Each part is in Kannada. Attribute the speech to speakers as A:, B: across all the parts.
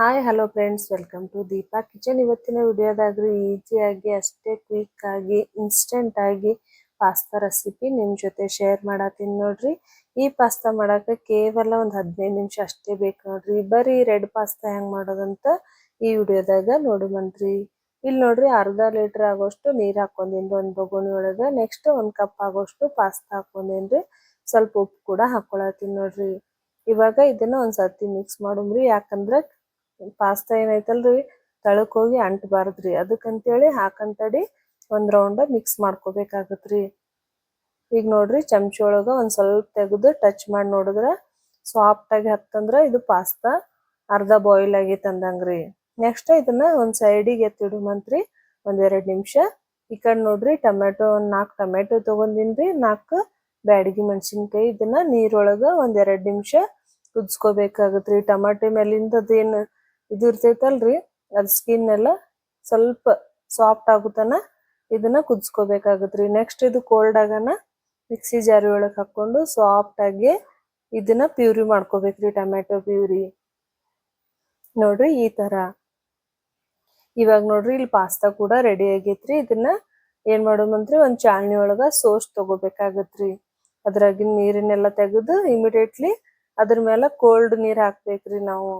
A: Hi hello friends welcome to Deepa kitchen ಇವತ್ತಿನ ವಿಡಿಯೋದಾಗ್ರಿ ಈಸಿಯಾಗಿ, ಅಷ್ಟೇ ಕ್ವಿಕ್ ಆಗಿ ಇನ್ಸ್ಟೆಂಟ್ ಆಗಿ ಪಾಸ್ತಾ ರೆಸಿಪಿ ನಿಮ್ಮ ಜೊತೆ ಶೇರ್ ಮಾಡತ್ತೀನಿ ನೋಡ್ರಿ. ಈ ಪಾಸ್ತಾ ಮಾಡಾಕ ಕೇವಲ ಒಂದು ಹದಿನೈದು ನಿಮಿಷ ಅಷ್ಟೇ ಬೇಕು ನೋಡ್ರಿ. ಬರೀ ರೆಡ್ ಪಾಸ್ತಾ ಹೆಂಗ್ ಮಾಡೋದಂತ ಈ ವಿಡಿಯೋದಾಗ ನೋಡುವಂತ್ರಿ ಇಲ್ಲಿ ನೋಡ್ರಿ ಅರ್ಧ ಲೀಟರ್ ಆಗೋಷ್ಟು ನೀರ್ ಹಾಕೊಂಡಿನ್ರಿ ಒಂದು ಬೊಗುಣಿ ಒಳಗೆ. ನೆಕ್ಸ್ಟ್ ಒಂದು ಕಪ್ ಆಗೋಷ್ಟು ಪಾಸ್ತಾ ಹಾಕೊಂಡೇನ್ರಿ ಸ್ವಲ್ಪ ಉಪ್ಪು ಕೂಡ ಹಾಕೊಳತ್ತೀನಿ ನೋಡ್ರಿ. ಇವಾಗ ಇದನ್ನ ಒಂದ್ ಸರ್ತಿ ಮಿಕ್ಸ್ ಮಾಡುಮ್ರಿ. ಯಾಕಂದ್ರ ಪಾಸ್ತಾ ಏನೈತಲ್ರಿ? ತಳಕ್ ಹೋಗಿ ಅಂಟಬಾರ್ದ್ರಿ. ಅದಕ್ಕಂತೇಳಿ ಹಾಕಂತಡಿ ಒಂದ್ ರೌಂಡ್ ಮಿಕ್ಸ್ ಮಾಡ್ಕೋಬೇಕಾಗತ್ರಿ. ಈಗ ನೋಡ್ರಿ ಚಮಚ ಒಳಗ ಒಂದ್ ಸ್ವಲ್ಪ ತೆಗೆದು ಟಚ್ ಮಾಡಿ ನೋಡಿದ್ರ ಸಾಫ್ಟ್ ಆಗಿ ಹತ್ತಂದ್ರ ಇದು ಪಾಸ್ತಾ ಅರ್ಧ ಬಾಯ್ಲ್ ಆಗಿ ತಂದಂಗ್ರಿ. ನೆಕ್ಸ್ಟ್ ಇದನ್ನ ಒಂದ್ ಸೈಡಿಗೆ ಎತ್ತಿಡುಮಂತ್ರಿ ಒಂದ್ ಎರಡ್ ನಿಮಿಷ. ಈ ಕಡೆ ನೋಡ್ರಿ ಟೊಮೆಟೊ ಒಂದ್ ನಾಲ್ಕು ಟೊಮೆಟೊ ತಗೊಂಡಿನ್ರಿ. ನಾಲ್ಕು ಬ್ಯಾಡಗಿ ಮೆಣಸಿನ್ಕಾಯಿ ಇದನ್ನ ನೀರೊಳಗ ಒಂದ್ ಎರಡ್ ನಿಮಿಷ ಕುದಿಸ್ಕೋಬೇಕಾಗತ್ರಿ. ಟೊಮೆಟೊ ಮೇಲಿಂದ ಅದೇನ್ ಇದು ಇರ್ತೈತಲ್ರಿ? ಅದ್ ಸ್ಕಿನ್ ಎಲ್ಲ ಸ್ವಲ್ಪ ಸಾಫ್ಟ್ ಆಗುತನ ಇದನ್ನ ಕುದಿಸ್ಕೋಬೇಕಾಗತ್ರಿ. ನೆಕ್ಸ್ಟ್ ಇದು ಕೋಲ್ಡ್ ಆಗನ ಮಿಕ್ಸಿ ಜಾರಿ ಒಳಗೆ ಹಾಕೊಂಡು ಸಾಫ್ಟ್ ಆಗಿ ಇದನ್ನ ಪ್ಯೂರಿ ಮಾಡ್ಕೋಬೇಕ್ರಿ, ಟೊಮ್ಯಾಟೊ ಪ್ಯೂರಿ ನೋಡ್ರಿ ಈ ತರ. ಇವಾಗ ನೋಡ್ರಿ ಇಲ್ಲಿ ಪಾಸ್ತಾ ಕೂಡ ರೆಡಿ ಆಗೈತ್ರಿ. ಇದನ್ನ ಏನ್ ಮಾಡೋಮಂತ್ರಿ ಒಂದ್ ಚಾಳ್ನಿ ಒಳಗ ಸೋಸ್ ತಗೋಬೇಕಾಗತ್ರಿ. ಅದ್ರಾಗಿನ ನೀರನ್ನೆಲ್ಲ ತೆಗೆದು ಇಮಿಡಿಯೇಟ್ಲಿ ಅದ್ರ ಮೇಲೆ ಕೋಲ್ಡ್ ನೀರ್ ಹಾಕ್ಬೇಕ್ರಿ ನಾವು.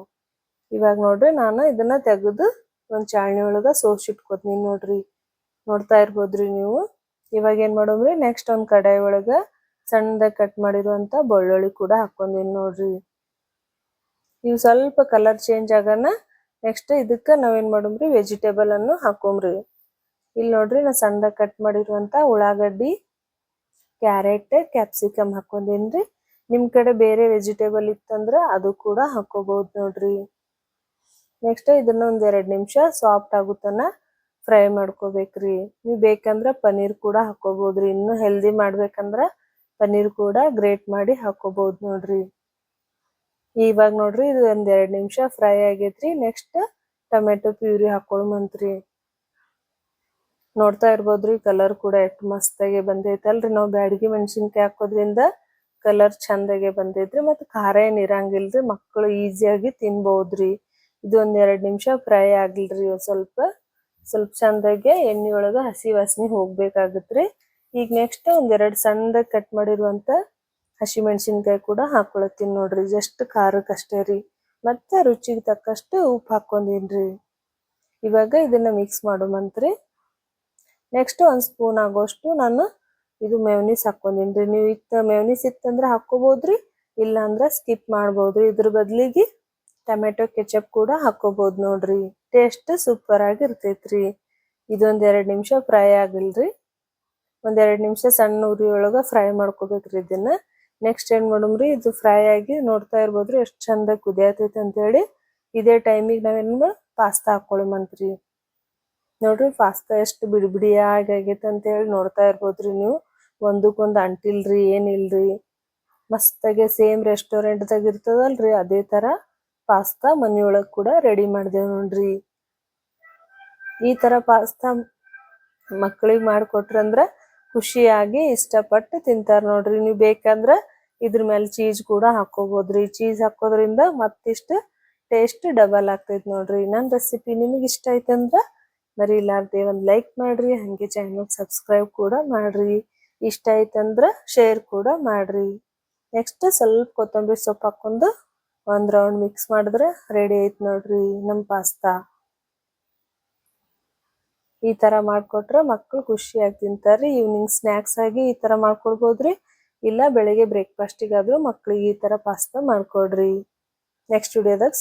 A: ಇವಾಗ ನೋಡ್ರಿ ನಾನು ಇದನ್ನ ತೆಗೆದು ಒಂದು ಚಾಳಣಿ ಒಳಗ ಸೋಸಿಟ್ಕೋತೀನಿ ನೋಡ್ರಿ. ನೋಡ್ತಾ ಇರ್ಬೋದ್ರಿ ನೀವು. ಇವಾಗ ಏನ್ ಮಾಡೋಮ್ರಿ ನೆಕ್ಸ್ಟ್ ಒಂದ್ ಕಡಾಯಿ ಒಳಗ ಸಣ್ಣದಾಗಿ ಕಟ್ ಮಾಡಿರುವಂತ ಬೆಳ್ಳುಳ್ಳಿ ಕೂಡ ಹಾಕೊಂದಿನಿ ನೋಡ್ರಿ. ಇವು ಸ್ವಲ್ಪ ಕಲರ್ ಚೇಂಜ್ ಆಗನ ನೆಕ್ಸ್ಟ್ ಇದಕ್ಕ ನಾವೇನ್ ಮಾಡೋಮ್ರಿ ವೆಜಿಟೇಬಲ್ ಅನ್ನು ಹಾಕೋಮ್ರಿ. ಇಲ್ಲಿ ನೋಡ್ರಿ ನಾ ಸಣ್ಣದಾಗಿ ಕಟ್ ಮಾಡಿರುವಂತ ಉಳ್ಳಾಗಡ್ಡಿ ಕ್ಯಾರೆಟ್ ಕ್ಯಾಪ್ಸಿಕಮ್ ಹಾಕೊಂಡಿನ್ರಿ ನಿಮ್ ಕಡೆ ಬೇರೆ ವೆಜಿಟೇಬಲ್ ಇತ್ತಂದ್ರ ಅದು ಕೂಡ ಹಾಕೋಬಹುದು ನೋಡ್ರಿ. ನೆಕ್ಸ್ಟ್ ಇದನ್ನ ಒಂದ್ ಎರಡ್ ನಿಮಿಷ ಸಾಫ್ಟ್ ಆಗುತ್ತನ ಫ್ರೈ ಮಾಡ್ಕೋಬೇಕ್ರಿ. ನೀವ್ ಬೇಕಂದ್ರ ಪನ್ನೀರ್ ಕೂಡ ಹಾಕೋಬಹುದ್ರಿ ಇನ್ನು ಹೆಲ್ದಿ ಮಾಡ್ಬೇಕಂದ್ರ ಪನ್ನೀರ್ ಕೂಡ ಗ್ರೇಟ್ ಮಾಡಿ ಹಾಕೋಬಹುದು ನೋಡ್ರಿ. ಇವಾಗ ನೋಡ್ರಿ ಇದು ಒಂದ್ ಎರಡ್ ನಿಮಿಷ ಫ್ರೈ ಆಗೈತ್ರಿ. ನೆಕ್ಸ್ಟ್ ಟೊಮೆಟೊ ಪ್ಯೂರಿ ಹಾಕೊಳ್ಮಂತ್ರಿ. ನೋಡ್ತಾ ಇರ್ಬೋದ್ರಿ ಕಲರ್ ಕೂಡ ಎಷ್ಟು ಮಸ್ತಾಗಿ ಬಂದೈತಲ್ರಿ. ನಾವು ಬ್ಯಾಡಗಿ ಮೆಣಸಿನ್ಕಾಯಿ ಹಾಕೋದ್ರಿಂದ ಕಲರ್ ಚಂದಾಗೆ ಬಂದೈತ್ರಿ. ಮತ್ತ್ ಖಾರ ಏನ್ ಇರಂಗಿಲ್ರಿ. ಮಕ್ಕಳು ಈಸಿಯಾಗಿ ತಿನ್ಬಹುದ್ರಿ ಇದು ಒಂದ್ ಎರಡ್ ನಿಮಿಷ ಫ್ರೈ ಆಗ್ಲಿರಿ ಸ್ವಲ್ಪ. ಸ್ವಲ್ಪ ಚಂದಾಗೆ ಎಣ್ಣೆ ಒಳಗ ಹಸಿ ವಾಸನೆ ಹೋಗ್ಬೇಕಾಗತ್ರಿ. ಈಗ ನೆಕ್ಸ್ಟ್ ಒಂದ್ ಎರಡ್ ಸಣ್ಣದಾಗಿ ಕಟ್ ಮಾಡಿರುವಂತ ಹಸಿ ಮೆಣಸಿನ್ಕಾಯಿ ಕೂಡ ಹಾಕೊಳತ್ತೀನಿ ನೋಡ್ರಿ. ಜಸ್ಟ್ ಖಾರಕ್ಕೆ ಅಷ್ಟೇ ರೀ. ಮತ್ತೆ ರುಚಿಗೆ ತಕ್ಕಷ್ಟು ಉಪ್ಪು ಹಾಕೊಂಡಿನ್ರಿ ಇವಾಗ ಇದನ್ನ ಮಿಕ್ಸ್ ಮಾಡುಮಂತ್ರಿ ನೆಕ್ಸ್ಟ್ ಒಂದು ಸ್ಪೂನ್ ಆಗೋಷ್ಟು ನಾನು ಇದು ಮೆವನೀಸ್ ಹಾಕೊಂಡಿನ್ರಿ ನೀವು ಇತ್ತ ಮೆವನೀಸ್ ಇತ್ತಂದ್ರೆ ಹಾಕೋಬಹುದ್ರಿ ಇಲ್ಲ ಅಂದ್ರೆ ಸ್ಕಿಪ್ ಮಾಡ್ಬೋದ್ರಿ. ಇದ್ರ ಬದ್ಲಿಗೆ ಟೊಮೆಟೊ ಕೆಚಪ್ ಕೂಡ ಹಾಕೋಬಹುದು ನೋಡ್ರಿ. ಟೇಸ್ಟ್ ಸೂಪರ್ ಆಗಿ ಇರ್ತೈತ್ರಿ ಇದೊಂದ್ ಎರಡ್ ನಿಮಿಷ ಫ್ರೈ ಆಗಿಲ್ರಿ. ಒಂದ್ ಎರಡ್ ನಿಮಿಷ ಸಣ್ಣ ಉರಿ ಒಳಗ ಫ್ರೈ ಮಾಡ್ಕೋಬೇಕ್ರಿ ಇದನ್ನ. ನೆಕ್ಸ್ಟ್ ಏನ್ ಮಾಡಮ್ರಿ ಇದು ಫ್ರೈ ಆಗಿ ನೋಡ್ತಾ ಇರ್ಬೋದ್ರಿ ಎಷ್ಟ್ ಚಂದ ಕುದಿಯತೈತಿ ಅಂತ ಹೇಳಿ ಇದೇ ಟೈಮಿಗೆ ನಾವೇನ್ ಪಾಸ್ತಾ ಹಾಕೊಳ್ಳಮಂತ್ರಿ ನೋಡ್ರಿ ಪಾಸ್ತಾ ಎಷ್ಟು ಬಿಡಿ ಬಿಡಿಯಾಗಿ ಆಗೈತೆ ಅಂತ ಹೇಳಿ ನೋಡ್ತಾ ಇರ್ಬೋದ್ರಿ ನೀವು. ಒಂದಕ್ಕೊಂದು ಅಂಟಿಲ್ರಿ, ಏನಿಲ್ರಿ. ಮಸ್ತಾಗೆ ಸೇಮ್ ರೆಸ್ಟೋರೆಂಟ್ದಾಗ ಇರ್ತದಲ್ರಿ, ಅದೇ ತರ. ಪಾಸ್ತಾ ಮನೆಯೊಳಗ್ ಕೂಡ ರೆಡಿ ಮಾಡ್ದೇವ್ ನೋಡ್ರಿ. ಈ ತರ ಪಾಸ್ತಾ ಮಕ್ಕಳಿಗೆ ಮಾಡ್ಕೊಟ್ರಂದ್ರ ಖುಷಿಯಾಗಿ ಇಷ್ಟಪಟ್ಟು ತಿಂತಾರ ನೋಡ್ರಿ. ನೀವು ಬೇಕಂದ್ರ ಇದ್ರ ಮೇಲೆ ಚೀಸ್ ಕೂಡ ಹಾಕೋಬಹುದ್ರಿ ಚೀಸ್ ಹಾಕೋದ್ರಿಂದ ಮತ್ತಿಷ್ಟು ಟೇಸ್ಟ್ ಡಬಲ್ ಆಗ್ತೈತಿ ನೋಡ್ರಿ. ನನ್ನ ರೆಸಿಪಿ ನಿಮಗೆ ಇಷ್ಟ ಆಯ್ತಂದ್ರ ಮರಿಲಾರ್ದೆ ಒಂದು ಲೈಕ್ ಮಾಡ್ರಿ, ಹಂಗೆ ಚಾನಲ್ ಸಬ್ಸ್ಕ್ರೈಬ್ ಕೂಡ ಮಾಡ್ರಿ. ಇಷ್ಟ ಆಯ್ತಂದ್ರ ಶೇರ್ ಕೂಡ ಮಾಡ್ರಿ. ನೆಕ್ಸ್ಟ್ ಸ್ವಲ್ಪ ಕೊತ್ತಂಬರಿ ಸೊಪ್ಪು ಹಾಕೊಂಡು ಒಂದ್ ರೌಂಡ್ ಮಿಕ್ಸ್ ಮಾಡಿದ್ರೆ ರೆಡಿ ಆಯ್ತು ನೋಡ್ರಿ ನಮ್ ಪಾಸ್ತಾ ಈ ತರ ಮಾಡ್ಕೊಟ್ರೆ ಮಕ್ಕಳು ಖುಷಿಯಾಗಿ ತಿಂತಾರ್ರಿ ಈವ್ನಿಂಗ್ ಸ್ನಾಕ್ಸ್ ಆಗಿ ಈ ತರ ಮಾಡ್ಕೊಡ್ಬೋದ್ರಿ. ಇಲ್ಲ ಬೆಳಿಗ್ಗೆ ಬ್ರೇಕ್ಫಾಸ್ಟಿಗಾದ್ರೂ ಮಕ್ಳಿಗೆ ಈ ತರ ಪಾಸ್ತಾ ಮಾಡ್ಕೊಡ್ರಿ. ನೆಕ್ಸ್ಟ್ ವಿಡಿಯೋದಾಗ